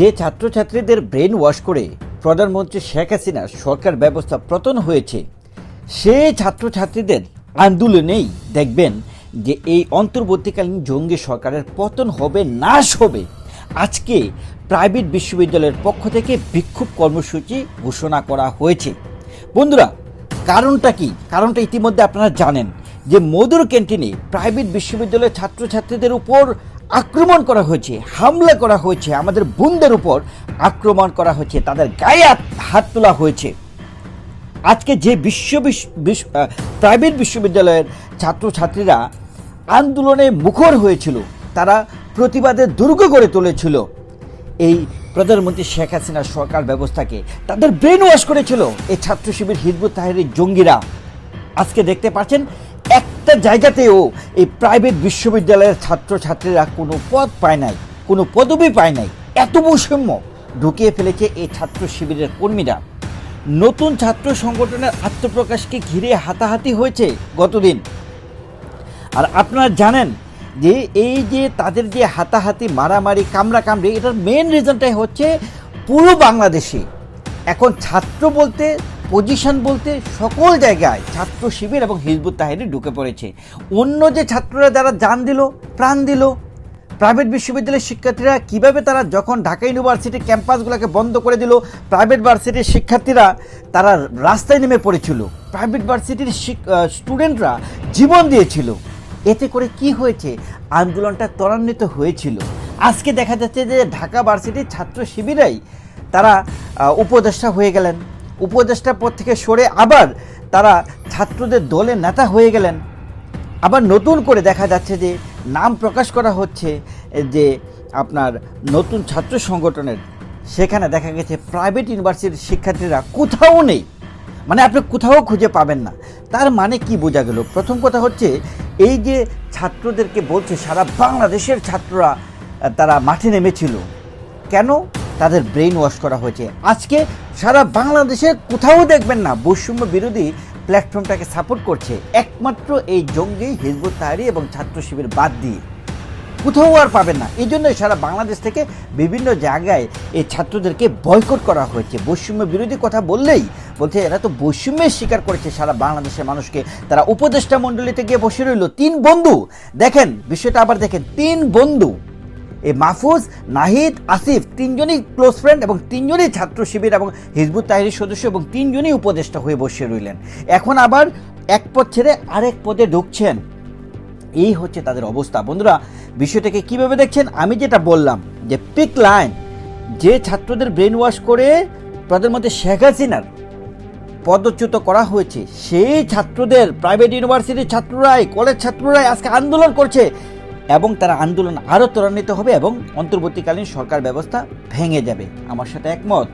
যে ছাত্রছাত্রীদের brain wash করে প্রধানমন্ত্রী শেখ হাসিনার সরকার ব্যবস্থা পতন হয়েছে, সে ছাত্রছাত্রীদের আন্দোলনেই দেখবেন যে এই অন্তর্বর্তীকালীন জঙ্গি সরকারের পতন হবে, নাশ হবে। আজকে প্রাইভেট বিশ্ববিদ্যালয়ের পক্ষ থেকে বিক্ষোভ কর্মসূচি ঘোষণা করা হয়েছে। বন্ধুরা, কারণটা কি? কারণটা ইতিমধ্যে আপনারা জানেন যে মধুর ক্যান্টিনে প্রাইভেট বিশ্ববিদ্যালয়ের ছাত্রছাত্রীদের উপর আক্রমণ করা হয়েছে, হামলা করা হয়েছে, আমাদের বোনদের উপর আক্রমণ করা হয়েছে, তাদের গায়ে হাত- তোলা হয়েছে। আজকে যে বিশ্ব প্রাইভেট বিশ্ববিদ্যালয়ের ছাত্রছাত্রীরা আন্দোলনে মুখর হয়েছিল, তারা প্রতিবাদের দুর্গ গড়ে তুলেছিল। এই প্রধানমন্ত্রী শেখ হাসিনার সরকার ব্যবস্থাকে তাদের ব্রেন ওয়াশ করেছিল, এই ছাত্র শিবির হিজবুত তাহেরের জঙ্গিরা। আজকে দেখতে পাচ্ছেন একটা জায়গাতেও এই প্রাইভেট বিশ্ববিদ্যালয়ের ছাত্রছাত্রীরা কোনো পদ পায় নাই, কোনো পদবি পায় নাই। এত বৈষম্য ঢুকিয়ে ফেলেছে এই ছাত্র শিবিরের কর্মীরা। নতুন ছাত্র সংগঠনের আত্মপ্রকাশকে ঘিরে হাতাহাতি হয়েছে গতদিন। আর আপনারা জানেন যে এই যে তাদের যে হাতাহাতি, মারামারি কামড়া কামড়ি এটার মেন রিজনটাই হচ্ছে পুরো বাংলাদেশে। এখন ছাত্র বলতে পজিশন বলতে সকল জায়গায় ছাত্র শিবির এবং হিজবুত তাহিরি ঢুকে পড়েছে। অন্য যে ছাত্ররা যারা যান দিল, প্রাণ দিল প্রাইভেট বিশ্ববিদ্যালয়ের শিক্ষার্থীরা কীভাবে তারা যখন ঢাকা ইউনিভার্সিটির ক্যাম্পাসগুলোকে বন্ধ করে দিল প্রাইভেট ভার্সিটির শিক্ষার্থীরা তারা রাস্তায় নেমে পড়েছিল। প্রাইভেট ভার্সিটির স্টুডেন্টরা জীবন দিয়েছিল। এতে করে কি হয়েছে? আন্দোলনটা ত্বরান্বিত হয়েছিল। আজকে দেখা যাচ্ছে যে ঢাকা ভার্সিটির ছাত্র শিবিরাই তারা উপদেষ্টা হয়ে গেলেন। উপদেষ্টা পদ থেকে সরে আবার তারা ছাত্রদের দলের নেতা হয়ে গেলেন। আবার নতুন করে দেখা যাচ্ছে যে, নাম প্রকাশ করা হচ্ছে যে, আপনার নতুন ছাত্র সংগঠনের। সেখানে দেখা গেছে প্রাইভেট ইউনিভার্সিটির শিক্ষার্থীরা কোথাও নেই। মানে আপনি কোথাও খুঁজে পাবেন না। তার মানে কি বোঝা গেল? প্রথম কথা হচ্ছে, এই যে ছাত্রদেরকে বলছে, সারা বাংলাদেশের ছাত্ররা, তারা মাঠে নেমেছিল। কেন? তাদের ব্রেইন ওয়াশ করা হয়েছে। আজকে সারা বাংলাদেশে কোথাও দেখবেন না, বৈষম্য বিরোধী প্ল্যাটফর্মটাকে সাপোর্ট করছে। একমাত্র এই জঙ্গি হিজবুত তাহারি এবং ছাত্র শিবির বাদ দিয়ে। কোথাও আর পাবেন না। এই জন্যই সারা বাংলাদেশ থেকে বিভিন্ন জায়গায় এই ছাত্রদেরকে বয়কট করা হয়েছে। বৈষম্য বিরোধী কথা বললেই বলছে, এরা তো বৈষম্যের স্বীকার করেছে সারা বাংলাদেশের মানুষকে। তারা উপদেষ্টা মণ্ডলীতে গিয়ে বসে রইল। তিন বন্ধু। দেখেন, বিষয়টা আবার দেখেন। তিন বন্ধু এই মাহফুজ, নাহিদ, আসিফ তিনজনই ক্লোজ ফ্রেন্ড এবং তিনজনই ছাত্র শিবির এবং হিজবুত তাহিরের সদস্য এবং তিনজনই উপদেষ্টা হয়ে বসে রইলেন। এখন আবার এক পদ ছেড়ে আরেক পদে ঢুকছেন। এই হচ্ছে তাদের অবস্থা। বন্ধুরা, বিষয়টাকে কীভাবে দেখছেন? আমি যেটা বললাম যে পিক লাইন যে ছাত্রদের ব্রেন ওয়াশ করে প্রধানমন্ত্রী শেখ হাসিনার পদচ্যুত করা হয়েছে, সেই ছাত্রদের প্রাইভেট ইউনিভার্সিটির ছাত্ররাই কলেজ ছাত্ররাই আজকে আন্দোলন করছে। এবং তারা আন্দোলন আরও ত্বরান্বিত হবে এবং অন্তর্বর্তীকালীন সরকার ব্যবস্থা ভেঙে যাবে। আমার সাথে একমত।